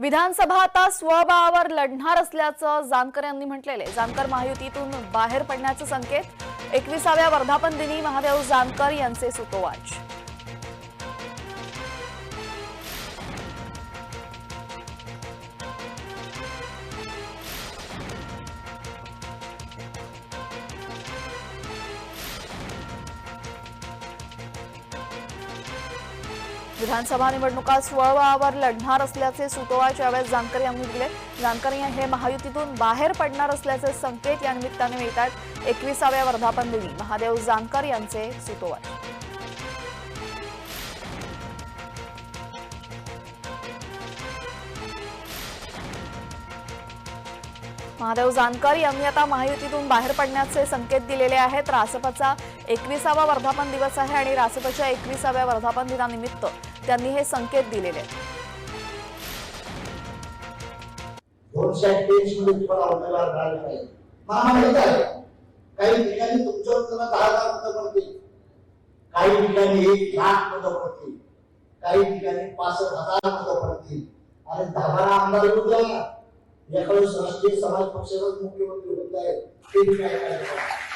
विधानसभा आता स्वबळावर लढणार असल्याचं जानकर यांनी म्हटलेलं आहे. जानकर महायुतीतून बाहेर पडण्याचे संकेत. एकविसाव्या वर्धापन दिनी महादेव जानकर यांचे सुतोवाच. विधानसभा निवडणुका स्वबळावर लढणार असल्याचे सुतोवाच यावेळेस जानकर यांनी दिले. जानकर हे महायुतीतून बाहेर पडणार असल्याचे संकेत या निमित्ताने मिळतात एकविसाव्या वर्धापन दिनी महादेव जानकर यांचे सुतोवाच. महादेव जानकर यांनी आता महायुतीतून बाहेर पडण्याचे संकेत दिलेले आहेत. रासपचा एकविसावा वर्धापन दिवस आहे आणि रासपच्या एकविसाव्या वर्धापन दिनानिमित्त त्यांनी हे संकेत दिलेले आहेत. दोनशे अठ्ठ्याऐंशी मध्ये तुम्हाला हॉटेलला राहिलं पाहिजे मला माहीत आहे. काही ठिकाणी तुमच्यावर दहा हजार मतं पडतील. काही ठिकाणी एक लाख मतं पडतील. काही ठिकाणी पासष्ट हजार मतं पडतील. आणि दहा बारा आमदार उद्या द्या एखादं राष्ट्रीय समाज पक्षाचाच मुख्यमंत्री होत आहे ते काय करायचं?